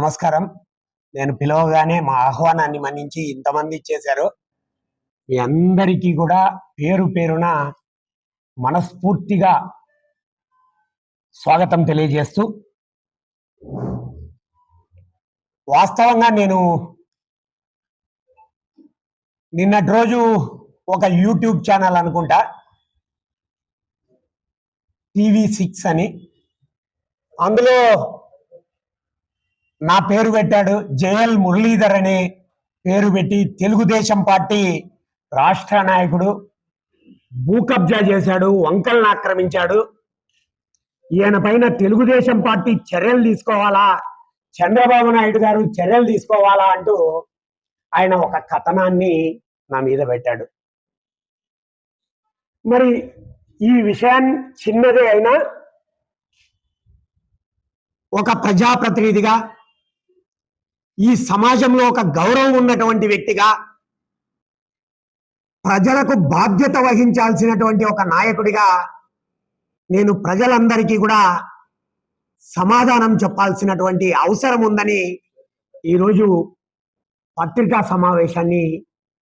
నమస్కారం. నేను పిలవగానే మా ఆహ్వానాన్ని మన్నించి ఇంతమంది ఇచ్చేశారు. మీ అందరికీ కూడా పేరు పేరున మనస్ఫూర్తిగా స్వాగతం తెలియజేస్తూ వాస్తవంగా నేను నిన్నటి రోజు ఒక యూట్యూబ్ ఛానల్ అనుకుంటా. టీవీ సిక్స్ అని. అందులో నా పేరు పెట్టాడు జేఎల్ మురళీధర్ అనే పేరు పెట్టి తెలుగుదేశం పార్టీ రాష్ట్ర నాయకుడు. భూ కబ్జా చేశాడు వంకల్ని ఆక్రమించాడు. ఈయన పైన తెలుగుదేశం పార్టీ చర్యలు తీసుకోవాలా చంద్రబాబు నాయుడు గారు చర్యలు తీసుకోవాలా అంటూ ఆయన ఒక కథనాన్ని నా మీద పెట్టాడు. మరి ఈ విషయాన్ని చిన్నదే అయినా ఒక ప్రజాప్రతినిధిగా ఈ సమాజంలో ఒక గౌరవం ఉన్నటువంటి వ్యక్తిగా ప్రజలకు బాధ్యత వహించాల్సినటువంటి ఒక నాయకుడిగా నేను ప్రజలందరికీ కూడా సమాధానం చెప్పాల్సినటువంటి అవసరం ఉందని ఈరోజు పత్రికా సమావేశాన్ని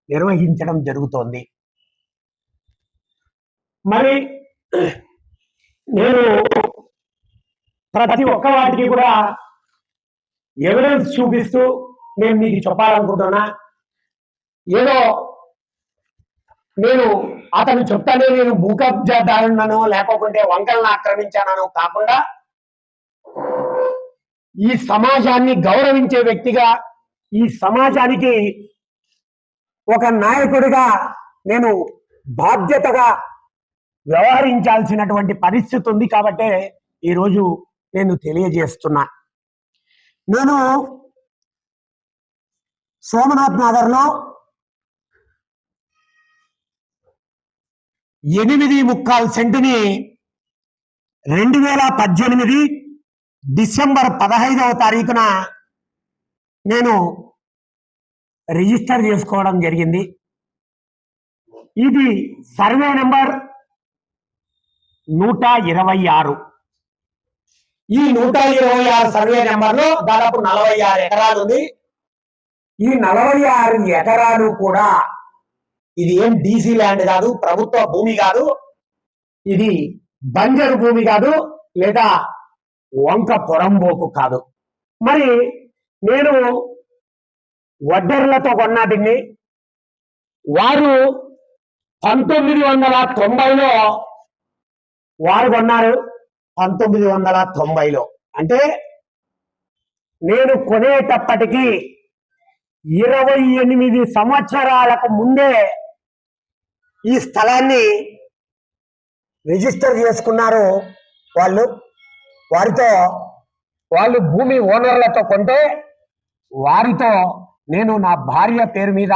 నిర్వహించడం జరుగుతోంది. మరి నేను ప్రతి ఒక్క వాటికి కూడా ఎవిడెన్స్ చూపిస్తూ నేను మీకు చెప్పాలనుకుంటున్నా. ఏదో నేను అతను చెప్తానే నేను భూకబ్జాదారున్నాను లేకపోతే వంకలను ఆక్రమించానో కాకుండా ఈ సమాజాన్ని గౌరవించే వ్యక్తిగా ఈ సమాజానికి ఒక నాయకుడిగా నేను బాధ్యతగా వ్యవహరించాల్సినటువంటి పరిస్థితి ఉంది కాబట్టే ఈరోజు నేను తెలియజేస్తున్నా. నేను సోమనాథ్ నగర్లో ఎనిమిది ముక్కాల్ సెంటుని రెండు వేల పద్దెనిమిది డిసెంబర్ పదహైదవ తారీఖున నేను రిజిస్టర్ చేసుకోవడం జరిగింది. ఇది సర్వే నెంబర్ నూట ఇరవై ఆరు. ఈ నూట ఇరవై ఆరు సర్వే నెంబర్లో దాదాపు నలభై ఆరు ఎకరాలు ఉంది. ఈ నలభై ఆరు ఎకరాలు కూడా ఇది ఏం డీసీ ల్యాండ్ కాదు ప్రభుత్వ భూమి కాదు. ఇది బంజరు భూమి కాదు లేదా వంక పొరంబోకు కాదు. మరి నేను వడ్డర్లతో కొన్నా దీన్ని. వారు పంతొమ్మిది వందల తొంభైలో వారు కొన్నారు. పంతొమ్మిది వందల తొంభైలో. అంటే నేను కొనేటప్పటికి ఇరవై ఎనిమిది సంవత్సరాలకు ముందే ఈ స్థలాన్ని రిజిస్టర్ చేసుకున్నారు వాళ్ళు. వారితో వాళ్ళు భూమి ఓనర్లతో కొంటే వారితో నేను నా భార్య పేరు మీద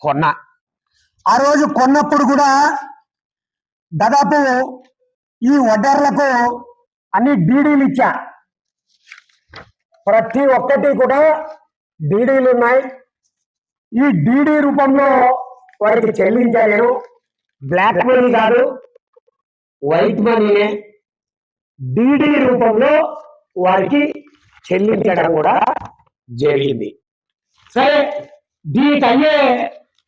కొన్నా. ఆ రోజు కొన్నప్పుడు కూడా దాదాపు ఈ వడ్డర్లకు అన్ని డీడీలు ఇచ్చా. ప్రతి ఒక్కటి కూడా డీడీలు ఉన్నాయి. ఈ డీడీ రూపంలో వారికి చెల్లించా నేను బ్లాక్ మనీ కాదు వైట్ మనీనే. డీడీ రూపంలో వారికి చెల్లించడం కూడా జరిగింది. సరే దీనికి అయ్యే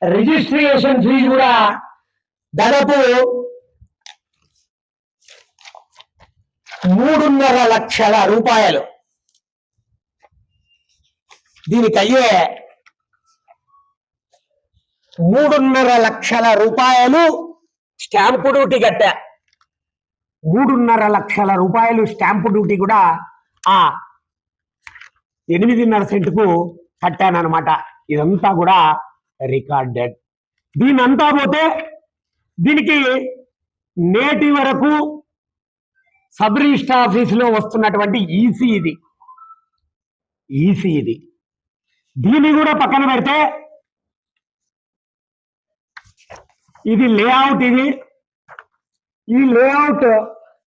రిజిస్ట్రేషన్ ఫీజు కూడా దాదాపు మూడున్నర లక్షల రూపాయలు. దీనికి అయ్యే మూడున్నర లక్షల రూపాయలు స్టాంపు డ్యూటీ కట్టా. మూడున్నర లక్షల రూపాయలు స్టాంపు డ్యూటీ కూడా ఆ ఎనిమిదిన్నర సెంటుకు కట్టానమాట ఇదంతా కూడా రికార్డెడ్. దీని అంతా పోతే దీనికి నేటి వరకు సబ్ రిజిస్టర్ ఆఫీసులో వస్తున్నటువంటి ఈసీ ఇది. ఈసీ ఇది. దీన్ని కూడా పక్కన పెడితే ఇది లేఅవుట్ ఇది. ఈ లేఅవుట్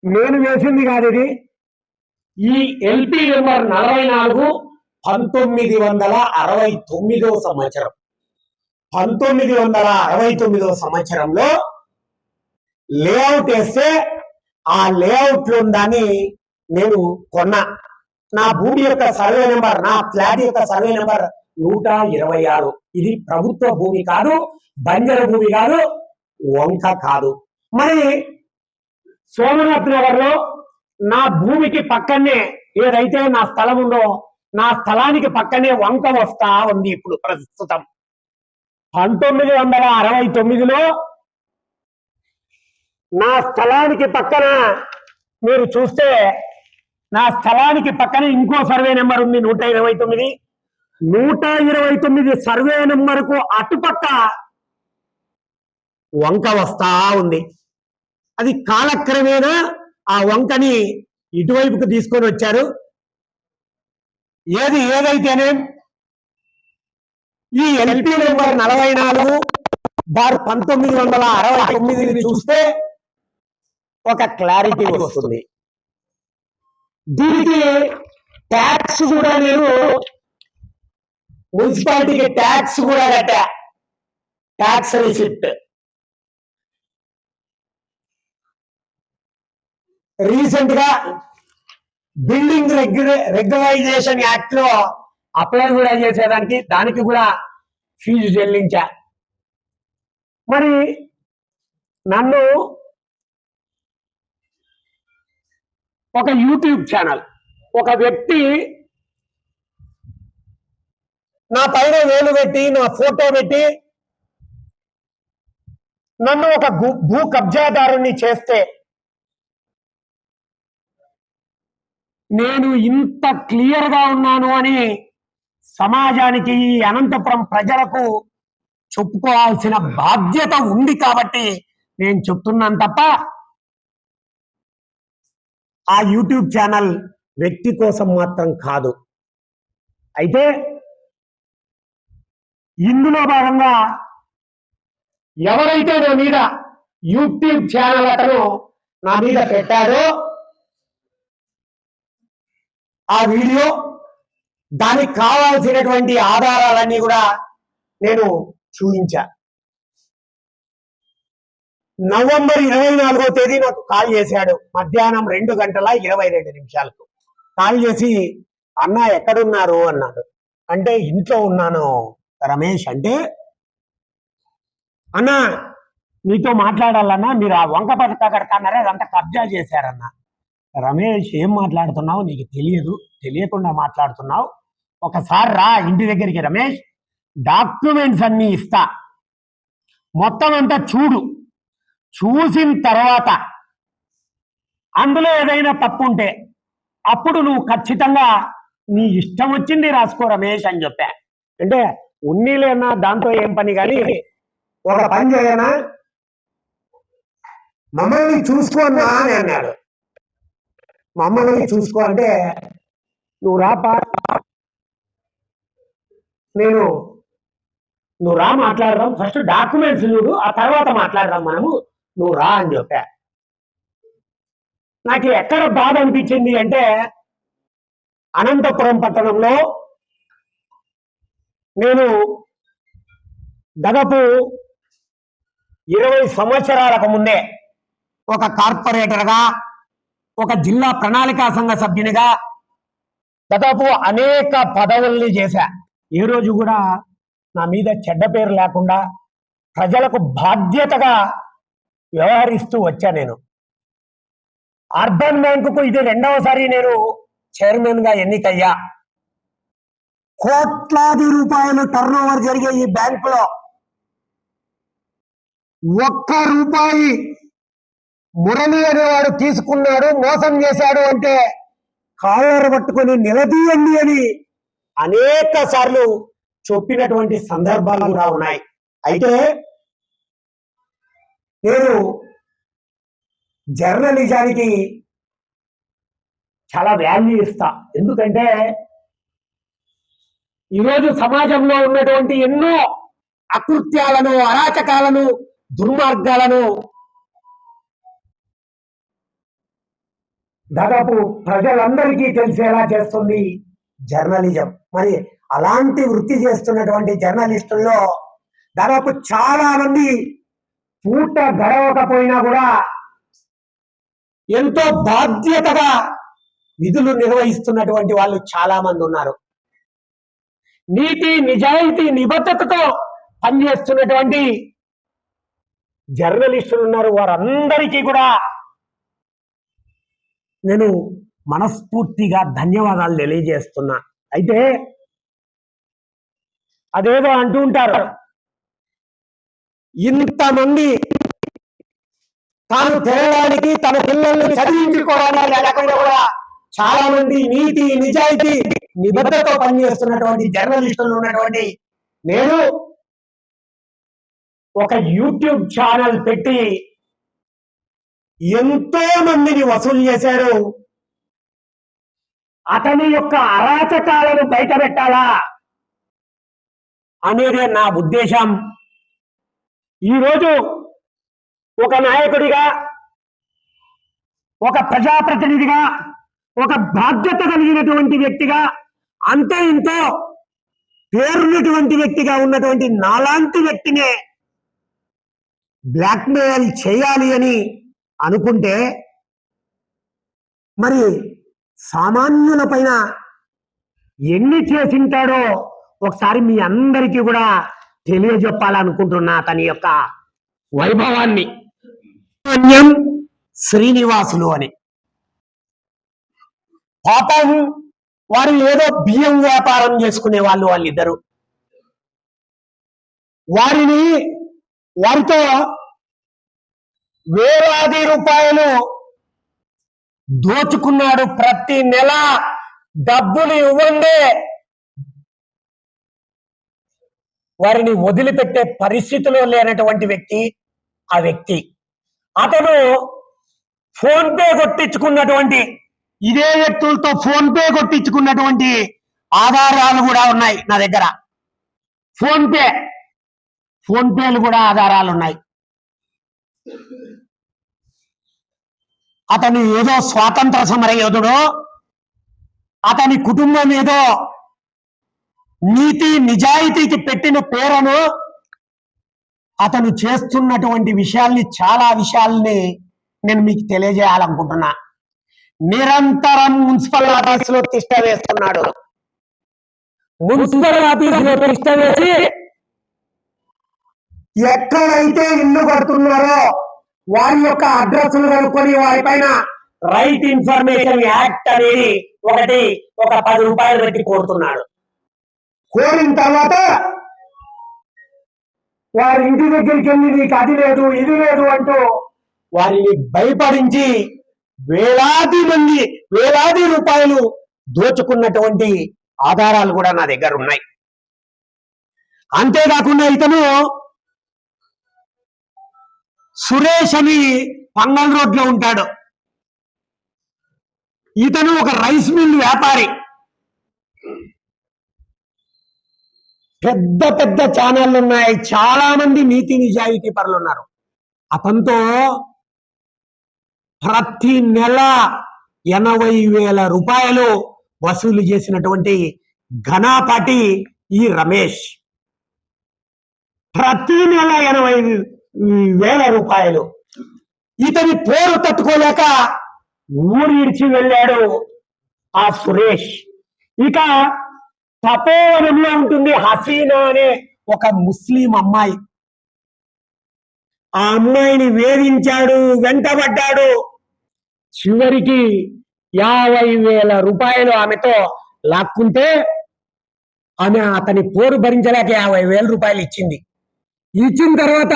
నేను వేసింది కాదు ఇది. ఈ ఎల్పి నెంబర్ నలభై నాలుగు పంతొమ్మిది వందల అరవై తొమ్మిదో సంవత్సరం. పంతొమ్మిది వందల అరవై తొమ్మిదో సంవత్సరంలో లేఅవుట్ వేస్తే ఆ లేఅవుట్లో దాన్ని నేను కొన్నా. నా భూమి యొక్క సర్వే నెంబర్ నా ఫ్లాట్ యొక్క సర్వే నెంబర్ నూట ఇరవై ఆరు. ఇది ప్రభుత్వ భూమి కాదు బంజర భూమి కాదు వంక కాదు. మరి సోమనాథ్ నగర్లో నా భూమికి పక్కనే ఏదైతే నా స్థలం ఉందో నా స్థలానికి పక్కనే వంక వస్తా ఉంది ఇప్పుడు ప్రస్తుతం. పంతొమ్మిది వందల అరవై తొమ్మిదిలో నా స్థలానికి పక్కన మీరు చూస్తే నా స్థలానికి పక్కన ఇంకో సర్వే నెంబర్ ఉంది నూట ఇరవై తొమ్మిది. నూట ఇరవై తొమ్మిది సర్వే నెంబర్కు అటుపక్క వంక వస్తా ఉంది. అది కాలక్రమేణా ఆ వంకని ఇటువైపుకు తీసుకొని వచ్చారు. ఏది ఏదైతేనే ఈ ఎల్పీ నెంబర్ నలభై నాలుగు బార్ పంతొమ్మిది వందల అరవై తొమ్మిదిని చూస్తే ఒక క్లారిటీ వస్తుంది. దీనికి ట్యాక్స్ కూడా నేను మున్సిపాలిటీకి ట్యాక్స్ కూడా కట్టా. ట్యాక్స్ రిసిప్ట్ రీసెంట్గా బిల్డింగ్ రెగ్యులైజేషన్ యాక్ట్లో అప్లై కూడా చేసేదానికి దానికి కూడా ఫీజు చెల్లించా. మరి నన్ను ఒక యూట్యూబ్ ఛానల్. ఒక వ్యక్తి నా పైన వేలు పెట్టి నా ఫోటో పెట్టి నన్ను ఒక భూ కబ్జాదారుణ్ణి చేస్తే నేను ఇంత క్లియర్గా ఉన్నాను అని సమాజానికి ఈ అనంతపురం ప్రజలకు చెప్పుకోవాల్సిన బాధ్యత ఉంది కాబట్టి నేను చెప్తున్నాను తప్ప ఆ యూట్యూబ్ ఛానల్ వ్యక్తి కోసం మాత్రం కాదు. అయితే ఇందులో భాగంగా ఎవరైతే నా మీద యూట్యూబ్ ఛానల్ అతను నా మీద పెట్టాడో ఆ వీడియో దానికి కావాల్సినటువంటి ఆధారాలన్నీ కూడా నేను చూపించా. నవంబర్ ఇరవై నాలుగో తేదీ నాకు కాల్ చేశాడు. మధ్యాహ్నం రెండు గంటల ఇరవై రెండు నిమిషాలకు. కాల్ చేసి అన్న ఎక్కడున్నారు? అన్నాడు. అంటే ఇంట్లో ఉన్నాను రమేష్. అంటే అన్న మీతో మాట్లాడాలన్నా మీరు ఆ వంక పడక కడతాన్నారే? అదంతా కబ్జా చేశారన్న. రమేష్ ఏం మాట్లాడుతున్నావు? నీకు తెలియదు. తెలియకుండా మాట్లాడుతున్నావు. ఒకసారి రా ఇంటి దగ్గరికి రమేష్. డాక్యుమెంట్స్ అన్ని ఇస్తా. మొత్తం అంతా చూడు. చూసిన తర్వాత అందులో ఏదైనా తప్పు ఉంటే అప్పుడు నువ్వు ఖచ్చితంగా నీ ఇష్టం వచ్చింది రాసుకో రమేష్ అని చెప్పా. అంటే ఉన్ని లేనా దాంతో ఏం పని కానీ ఒక పని చేయనా? మమ్మల్ని చూసుకోనా అని అన్నాడు. మమ్మల్ని చూసుకో అంటే నువ్వు రాపా నేను నువ్వు రా మాట్లాడదాం. ఫస్ట్ డాక్యుమెంట్స్ చూడు ఆ తర్వాత మాట్లాడదాం మనము. నువ్వు రా అని చెప్పా. నాకు ఎక్కడ బాధ అనిపించింది అంటే అనంతపురం పట్టణంలో నేను దాదాపు ఇరవై సంవత్సరాలకు ముందే ఒక కార్పొరేటర్గా ఒక జిల్లా ప్రణాళికా సంఘ సభ్యునిగా దాదాపు అనేక పదవుల్ని చేశా. ఏ రోజు కూడా నా మీద చెడ్డ పేరు లేకుండా ప్రజలకు బాధ్యతగా వ్యవహరిస్తూ వచ్చా నేను. అర్బన్ బ్యాంకుకు ఇది రెండవసారి నేను చైర్మన్గా ఎన్నికయ్యా. కోట్లాది రూపాయలు టర్న్ ఓవర్ జరిగే ఈ బ్యాంకులో ఒక్క రూపాయి మురళి అనేవాడు తీసుకున్నాడు మోసం చేశాడు అంటే కాలర్ పట్టుకొని నిలదీయండి అని అనేక సార్లు చెప్పినటువంటి సందర్భాలు కూడా ఉన్నాయి. అయితే నేను జర్నలిజానికి చాలా వాల్యూ ఇస్తా. ఎందుకంటే ఈరోజు సమాజంలో ఉన్నటువంటి ఎన్నో అకృత్యాలను అరాచకాలను దుర్మార్గాలను దాదాపు ప్రజలందరికీ తెలిసేలా చేస్తుంది జర్నలిజం. మరి అలాంటి వృత్తి చేస్తున్నటువంటి జర్నలిస్టుల్లో దాదాపు చాలా మంది పూట గడవకపోయినా కూడా ఎంతో బాధ్యతగా విధులు నిర్వహిస్తున్నటువంటి వాళ్ళు చాలా మంది ఉన్నారు. నీతి నిజాయితీ నిబద్ధతతో పనిచేస్తున్నటువంటి జర్నలిస్టులు ఉన్నారు. వారందరికీ కూడా నేను మనస్ఫూర్తిగా ధన్యవాదాలు తెలియజేస్తున్నా. అయితే అదేదో అంటూ ఉంటారు. ఇంతమంది తాను తినడానికి తన పిల్లల్ని చదివించుకోవడానికి లేకుండా కూడా చాలా మంది నీతి నిజాయితీ నిబద్ధతో పనిచేస్తున్నటువంటి జర్నలిస్టులు ఉన్నటువంటి నేను ఒక యూట్యూబ్ ఛానల్ పెట్టి ఎంతో మందిని వసూలు చేశారు. అతని యొక్క అరాచకాలను బయట పెట్టాలా అనేదే నా ఉద్దేశం. ఈరోజు ఒక నాయకుడిగా ఒక ప్రజాప్రతినిధిగా ఒక బాధ్యత కలిగినటువంటి వ్యక్తిగా అంతే ఇంతో పేరున్నటువంటి వ్యక్తిగా ఉన్నటువంటి నాలాంటి వ్యక్తినే బ్లాక్మెయిల్ చేయాలి అని అనుకుంటే మరి సామాన్యుల పైన ఎన్ని చేసింటాడో ఒకసారి మీ అందరికీ కూడా తెలియజెప్పాలనుకుంటున్నా అతని యొక్క వైభవాన్ని. అన్యం శ్రీనివాసులు అని. పాపం వారు ఏదో బియ్యం వ్యాపారం చేసుకునే వాళ్ళు వాళ్ళిద్దరు. వారిని వారితో వేలాది రూపాయలు దోచుకున్నాడు. ప్రతి నెల డబ్బులు ఇవ్వండి వారిని వదిలిపెట్టే పరిస్థితిలో లేనటువంటి వ్యక్తి ఆ వ్యక్తి. అతను ఫోన్ పే కొట్టించుకున్నటువంటి ఇదే వ్యక్తులతో ఫోన్ పే కొట్టించుకున్నటువంటి ఆధారాలు కూడా ఉన్నాయి నా దగ్గర. ఫోన్ పే ఫోన్ పేలు కూడా ఆధారాలు ఉన్నాయి. అతను ఏదో స్వాతంత్ర సమర యోధుడు అతని కుటుంబం ఏదో నీతి నిజాయితీకి పెట్టిన పేరును అతను చేస్తున్నటువంటి విషయాల్ని చాలా విషయాల్ని నేను మీకు తెలియజేయాలనుకుంటున్నా. నిరంతరం మున్సిపల్ ఆఫీస్లో తిష్ట వేస్తున్నాడు. మున్సిపల్ ఆఫీస్లో తిష్ట వేసి ఎక్కడైతే ఇల్లు కడుతున్నారో వారి యొక్క అడ్రస్లు కనుక్కొని వారిపైన రైట్ ఇన్ఫర్మేషన్ యాక్ట్ అనేది ఒకటి ఒక పది రూపాయలు పెట్టి కోరుతున్నాడు. కోరిన తర్వాత వారి ఇంటి దగ్గరికి వెళ్ళి నీకు అది లేదు ఇది లేదు అంటూ వారిని భయపడించి వేలాది మంది వేలాది రూపాయలు దోచుకున్నటువంటి ఆధారాలు కూడా నా దగ్గర ఉన్నాయి. అంతేకాకుండా ఇతను సురేష్ అని పంగల్ రోడ్లో ఉంటాడు. ఇతను ఒక రైస్ మిల్ వ్యాపారి. పెద్ద పెద్ద ఛానళ్ళు ఉన్నాయి. చాలా మంది నీతి నిజాయితీ పరులు ఉన్నారు. అతనితో ప్రతి నెల ఎనభై వేల రూపాయలు వసూలు చేసినటువంటి ఘనాపాటి ఈ రమేష్. ప్రతి నెల ఎనభై వేల రూపాయలు. ఇతని పోరు తట్టుకోలేక ఊరి ఇడిచి వెళ్ళాడు ఆ సురేష్. ఇక తపోవనంలో ఉంటుంది హసీనా అనే ఒక ముస్లిం అమ్మాయి. ఆ అమ్మాయిని వేధించాడు వెంటబడ్డాడు. చివరికి యాభై వేల రూపాయలు ఆమెతో లాక్కుంటే ఆమె అతని పోరు భరించలేక యాభై వేల రూపాయలు ఇచ్చింది. ఇచ్చిన తర్వాత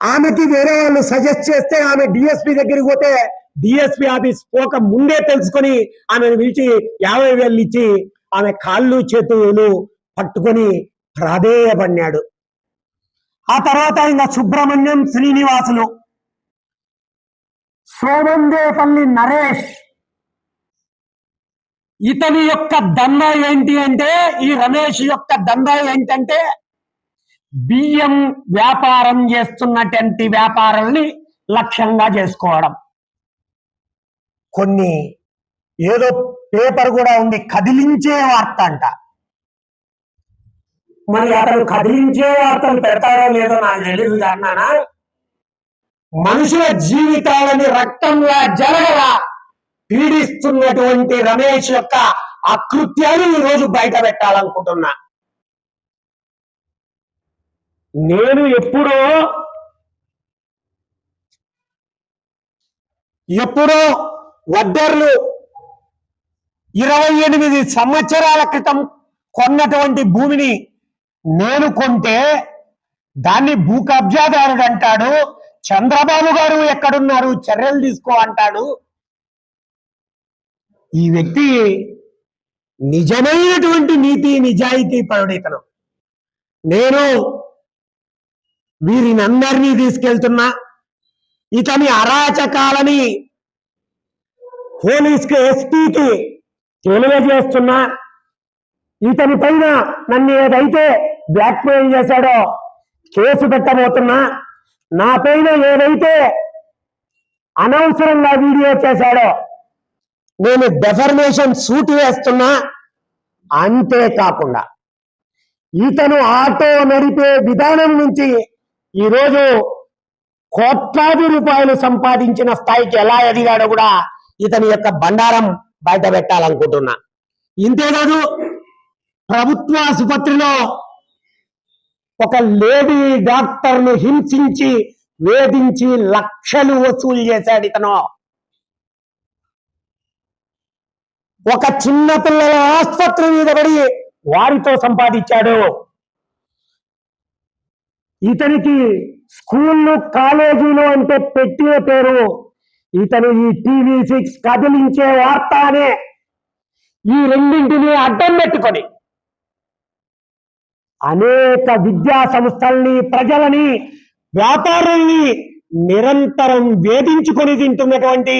ఆమెకి వేరే వాళ్ళు సజెస్ట్ చేస్తే ఆమె డిఎస్పి దగ్గరికి పోతే డిఎస్పి ఆఫీస్ పోక ముందే తెలుసుకొని ఆమెను పిలిచి యాభై వేలు ఇచ్చి ఆమె కాళ్ళు చేతులు పట్టుకొని ప్రాధేయపడినాడు. ఆ తర్వాత ఇంకా సుబ్రహ్మణ్యం శ్రీనివాసులు సోమందేపల్లి నరేష్ ఇతని యొక్క దందా ఏంటి అంటే ఈ రమేష్ యొక్క దందా ఏంటంటే బియ్యం వ్యాపారం చేస్తున్నటువంటి వ్యాపారాల్ని లక్ష్యంగా చేసుకోవడం. కొన్ని ఏదో పేపర్ కూడా ఉంది కదిలించే వార్త అంట. మరి అతను కదిలించే వార్తలు పెడతారో లేదో నాకు తెలియదు అన్నానా మనుషుల జీవితాలని రక్తంలా జరగలా పీడిస్తున్నటువంటి రమేష్ యొక్క అకృత్యాన్ని ఈ రోజు బయట పెట్టాలనుకుంటున్నా. నేను ఎప్పుడో ఎప్పుడో వడ్డర్లు ఇరవై ఎనిమిది సంవత్సరాల క్రితం కొన్నటువంటి భూమిని నేను కొంటే దాన్ని భూ కబ్జాదారుడు అంటాడు చంద్రబాబు గారు ఎక్కడున్నారు చర్యలు తీసుకో అంటాడు. ఈ వ్యక్తి నిజమైనటువంటి నీతి నిజాయితీ పరుడితను. నేను వీరినందరినీ తీసుకెళ్తున్నా. ఇతని అరాచకాలని పోలీస్కి ఎస్పీకి తెలియజేస్తున్నా ఇతని పైన నన్ను ఏదైతే బ్లాక్మెయిల్ చేశాడో కేసు పెట్టబోతున్నా నా పైన ఏదైతే అనవసరంగా వీడియో చేశాడో నేను డెఫర్మేషన్ సూట్ వేస్తున్నా అంతేకాకుండా ఇతను ఆటో నడిపే విధానం నుంచి ఈరోజు కోట్లాది రూపాయలు సంపాదించిన స్థాయికి ఎలా ఎదిగాడో కూడా ఇతని యొక్క బండారం బయట పెట్టాలనుకుంటున్నా. ఇంతేకాదు ప్రభుత్వ ఆసుపత్రిలో ఒక లేడీ డాక్టర్ను హింసించి వేధించి లక్షలు వసూలు చేశాడు ఇతను. ఒక చిన్న పిల్లల ఆసుపత్రి మీద పడి వారితో సంపాదించాడు. ఇతనికి స్కూళ్ళు కాలేజీలు అంటే పెట్టిన పేరు ఇతను ఈ టీవీ సిక్స్ కదిలించే వార్త అనే ఈ రెండింటిని అడ్డం పెట్టుకొని అనేక విద్యా సంస్థల్ని ప్రజలని వ్యాపారుల్ని నిరంతరం వేధించుకొని తింటున్నటువంటి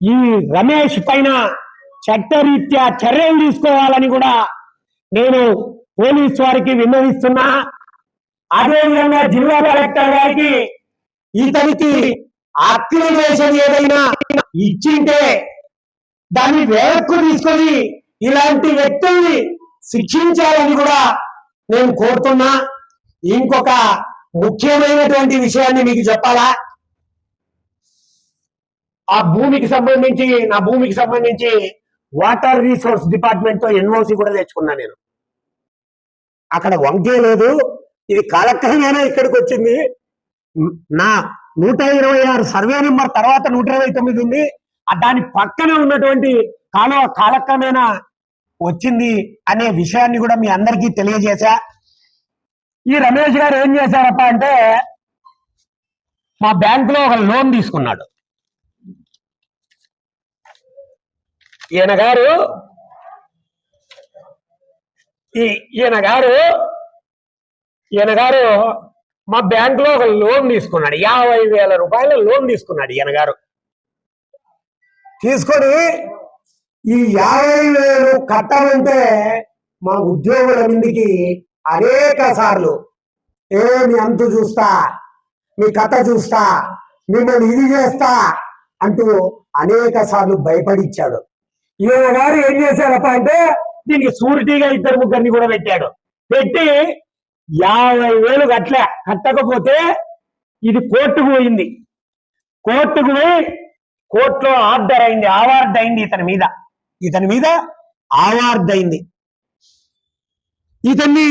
ఈ రమేష్ పైన చట్టరీత్యా చర్యలు తీసుకోవాలని కూడా నేను పోలీస్ వారికి విన్నవిస్తున్నా. అదేవిధంగా జిల్లా కలెక్టర్ గారికి ఇతనికి అక్రిడేషన్ ఏదైనా ఇచ్చింటే దాన్ని వెనక్కు తీసుకొని ఇలాంటి వ్యక్తుల్ని శిక్షించాలని కూడా నేను కోరుతున్నా. ఇంకొక ముఖ్యమైనటువంటి విషయాన్ని మీకు చెప్పాలా? ఆ భూమికి సంబంధించి నా భూమికి సంబంధించి వాటర్ రీసోర్స్ డిపార్ట్మెంట్తో ఎన్ఓసి కూడా తెచ్చుకున్నా నేను. అక్కడ వంకే లేదు. ఇది కాలక్రమేనా ఇక్కడికి వచ్చింది. నా నూట ఇరవై ఆరు సర్వే నెంబర్ తర్వాత నూట ఇరవై తొమ్మిది ఉంది. దాని పక్కన ఉన్నటువంటి కాలువ కాలక్రమేణా వచ్చింది అనే విషయాన్ని కూడా మీ అందరికీ తెలియజేశా. ఈ రమేష్ గారు ఏం చేశారప్ప అంటే మా బ్యాంకులో ఒక లోన్ తీసుకున్నాడు. ఈయన గారు ఈయన గారు ఈయన గారు మా బ్యాంక్లో ఒక లోన్ తీసుకున్నాడు. యాభై వేల రూపాయల లోన్ తీసుకున్నాడు ఈయన గారు. తీసుకొని ఈ యాభై వేలు కట్టమంటే మా ఉద్యోగుల మీదికి అనేక సార్లు ఏ మీ అంతు చూస్తా మీ కథ చూస్తా మిమ్మల్ని ఇది చేస్తా అంటూ అనేక సార్లు భయపడిచ్చాడు. ఈయన గారు ఏం చేశారప్ప అంటే దీనికి సూరిటీగా ఇద్దరు ముగ్గురిని కూడా పెట్టాడు. పెట్టి యాభై వేలు కట్టలే. కట్టకపోతే ఇది కోర్టుకు పోయింది. కోర్టుకు పోయి కోర్టులో ఆర్డర్ అయింది అవార్డ్ అయింది ఇతని మీద. ఇతని మీద అవార్డ్ అయింది. ఇతన్ని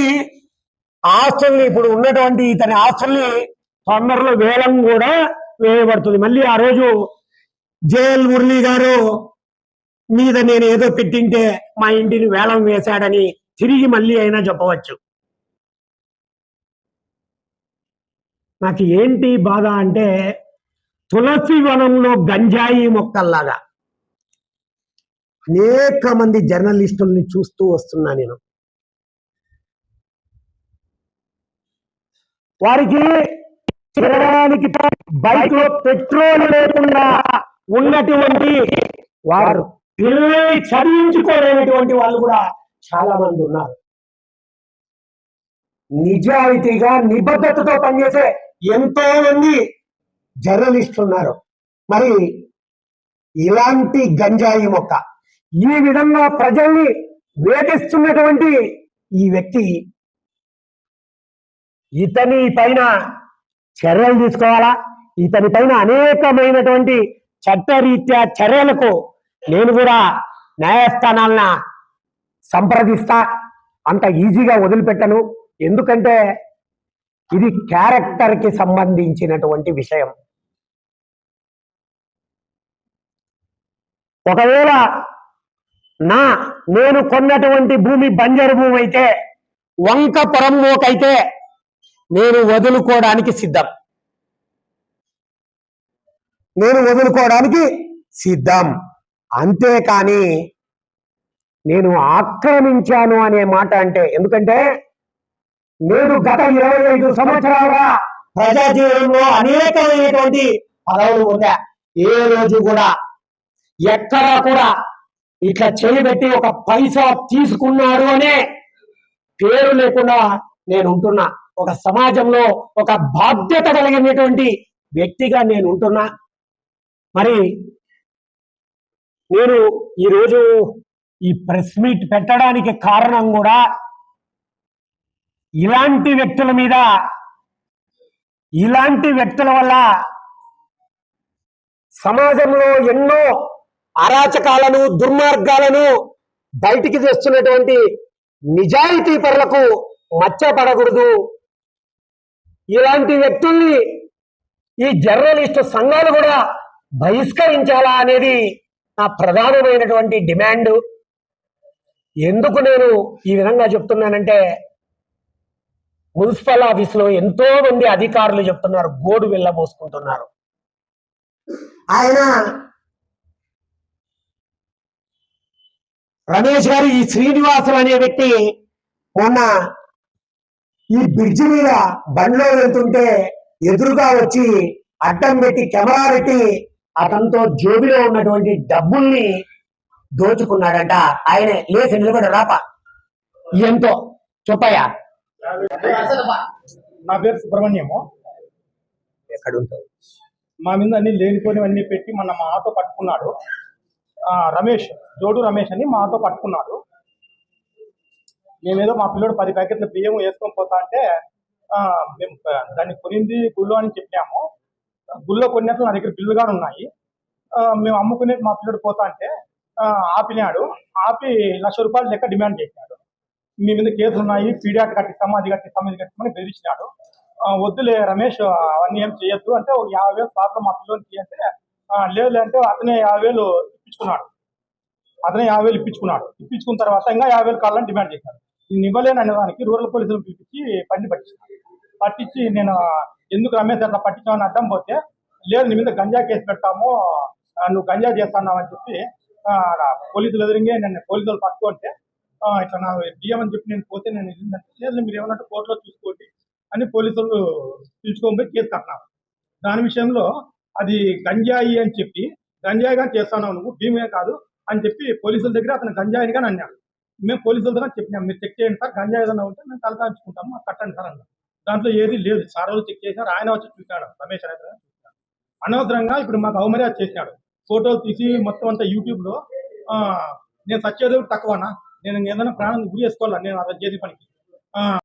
ఆస్తుల్ని ఇప్పుడు ఉన్నటువంటి ఇతని ఆస్తుల్ని తొందరలో వేలం కూడా వేయబడుతుంది. మళ్ళీ ఆ రోజు జేఎల్ మురళి గారు మీద నేను ఏదో పెట్టింటే మా ఇంటిని వేలం వేశాడని తిరిగి మళ్ళీ అయినా చెప్పవచ్చు. నాకు ఏంటి బాధ అంటే తులసి వనంలో గంజాయి మొక్కల్లాగా అనేక మంది జర్నలిస్టుల్ని చూస్తూ వస్తున్నా నేను. వారికి తిరగడానికి బైక్లో పెట్రోల్ లేకుండా ఉన్నటువంటి వారు పిల్లల్ని చదివించుకోలేనటువంటి వాళ్ళు కూడా చాలా మంది ఉన్నారు. నిజాయితీగా నిబద్ధతతో పనిచేసే ఎంతో మంది జర్నలిస్టులు ఉన్నారు మరి ఇలాంటి గంజాయి మొక్క ఈ విధంగా ప్రజల్ని వేధిస్తున్నటువంటి ఈ వ్యక్తి ఇతని పైన చర్యలు తీసుకోవాలా? ఇతని పైన అనేకమైనటువంటి చట్టరీత్యా చర్యలకు నేను కూడా న్యాయస్థానాలను సంప్రదిస్తా. అంత ఈజీగా వదిలిపెట్టను. ఎందుకంటే ఇది క్యారెక్టర్కి సంబంధించినటువంటి విషయం. ఒకవేళ నా నేను కొన్నటువంటి భూమి బంజరు భూమి అయితే వంక పొరంలోకైతే నేను వదులుకోవడానికి సిద్ధం. నేను వదులుకోవడానికి సిద్ధం. అంతేకాని నేను ఆక్రమించాను అనే మాట అంటే ఎందుకంటే నేను గత ఇరవై ఐదు సంవత్సరాలుగా ప్రజా జీవనంలో అనేకమైనటువంటి పదవులు ఉందా ఏ రోజు కూడా ఎక్కడా కూడా ఇట్లా చేయబెట్టి ఒక పైసా తీసుకున్నాడు అనే పేరు లేకుండా నేను ఉంటున్నా. ఒక సమాజంలో ఒక బాధ్యత కలిగినటువంటి వ్యక్తిగా నేను ఉంటున్నా. మరి నేను ఈరోజు ఈ ప్రెస్ మీట్ పెట్టడానికి కారణం కూడా ఇలాంటి వ్యక్తుల మీద ఇలాంటి వ్యక్తుల వల్ల సమాజంలో ఎన్నో అరాచకాలను దుర్మార్గాలను బయటికి తెస్తున్నటువంటి నిజాయితీ పరులకు మచ్చపడకూడదు ఇలాంటి వ్యక్తుల్ని ఈ జర్నలిస్టు సంఘాలు కూడా బహిష్కరించాలా అనేది నా ప్రధానమైనటువంటి డిమాండ్. ఎందుకు నేను ఈ విధంగా చెప్తున్నానంటే మున్సిపల్ ఆఫీసులో ఎంతో మంది అధికారులు చెప్తున్నారు గోడు వెళ్ళబోసుకుంటున్నారు. ఆయన రమేష్ గారు ఈ శ్రీనివాసం అనే వ్యక్తి మొన్న ఈ బ్రిడ్జి మీద బండిలో వెళ్తుంటే ఎదురుగా వచ్చి అడ్డం పెట్టి కెమెరా పెట్టి అతనితో జోబిలో ఉన్నటువంటి డబ్బుల్ని దోచుకున్నాడంట. ఆయన లేచి నిలబడి రాప. ఎంతో చెప్పయ్యా. నా పేరు సుబ్రహ్మణ్యము. ఎక్కడుంటావు? మా మీద అన్ని లేనిపోయినవన్నీ పెట్టి మొన్న మా ఆటో పట్టుకున్నాడు. ఆ, రమేష్ జోడు రమేష్ అని మా ఆటో పట్టుకున్నాడు. మేమేదో మా పిల్లడు పది ప్యాకెట్ల బియ్యం వేసుకొని పోతా అంటే ఆ, మేము దాన్ని కొనింది గుళ్ళో అని చెప్పాము. గుళ్ళో కొన్నట్లు నా దగ్గర బిల్లుగా ఉన్నాయి. ఆ, మేము అమ్ముకునే మా పిల్లడు పోతా అంటే ఆపినాడు. ఆపి లక్ష రూపాయలు లెక్క డిమాండ్ చేశాడు. మీ మీద కేసులు ఉన్నాయి పీడియాట్ కట్టిస్తాము అది కట్టిస్తాము ఇది కట్టిస్తామని బెదిరించినాడు. వద్దులే రమేష్ అవన్నీ ఏం చేయొద్దు అంటే ఒక యాభై వేలు పాత్ర మా పిల్లలకి అంటే లేదు అంటే అతనే యాభై వేలు ఇప్పించుకున్నాడు. అతనే యాభై వేలు ఇప్పించుకున్నాడు. ఇప్పించుకున్న తర్వాత ఇంకా యాభై వేలు కావాలని డిమాండ్ చేశాడు. నేను ఇవ్వలేను అనే దానికి రూరల్ పోలీసులు పిలిపించి పని పట్టించాను పట్టించి నేను ఎందుకు రమేష్ అట్లా పట్టించామని అడ్డం పోతే లేదు నీ మీద గంజా కేసు పెడతాము నువ్వు గంజా చేస్తున్నావు అని చెప్పి పోలీసులు ఎదురింగే నన్ను పోలీసులు పట్టుకుంటే ఇట్లా నా బియ్యం అని చెప్పి నేను పోతే నేను ఇది లేదు మీరు ఏమన్నట్టు కోర్టులో చూసుకోండి అని పోలీసులు పిలుచుకొని పోయి కేసు కట్టినారు. దాని విషయంలో అది గంజాయి అని చెప్పి గంజాయిగా చేస్తాను నువ్వు భీమే కాదు అని చెప్పి పోలీసుల దగ్గర అతను గంజాయిగా అన్నాడు మేము పోలీసుల దగ్గర చెప్పినాం మీరు చెక్ చేయండి సార్ గంజాయి ఏదైనా ఉంటే మేము తలకాంచుకుంటాము కట్టండి సార్ అన్నారు దాంట్లో ఏది లేదు సార్ వాళ్ళు చెక్ చేసినారు ఆయన వచ్చి చూశాడు రమేష్ అనే చూశాడు. అనవసరంగా ఇప్పుడు మాకు అవమర్యాద చేసినాడు ఫోటోలు తీసి మొత్తం అంతా యూట్యూబ్లో ఆ, నేను సచ్చేది తక్కువనా? నేను ఏదైనా ప్రాణం గురి చేసుకోవాలా? నేను అతను చేసే పనికి.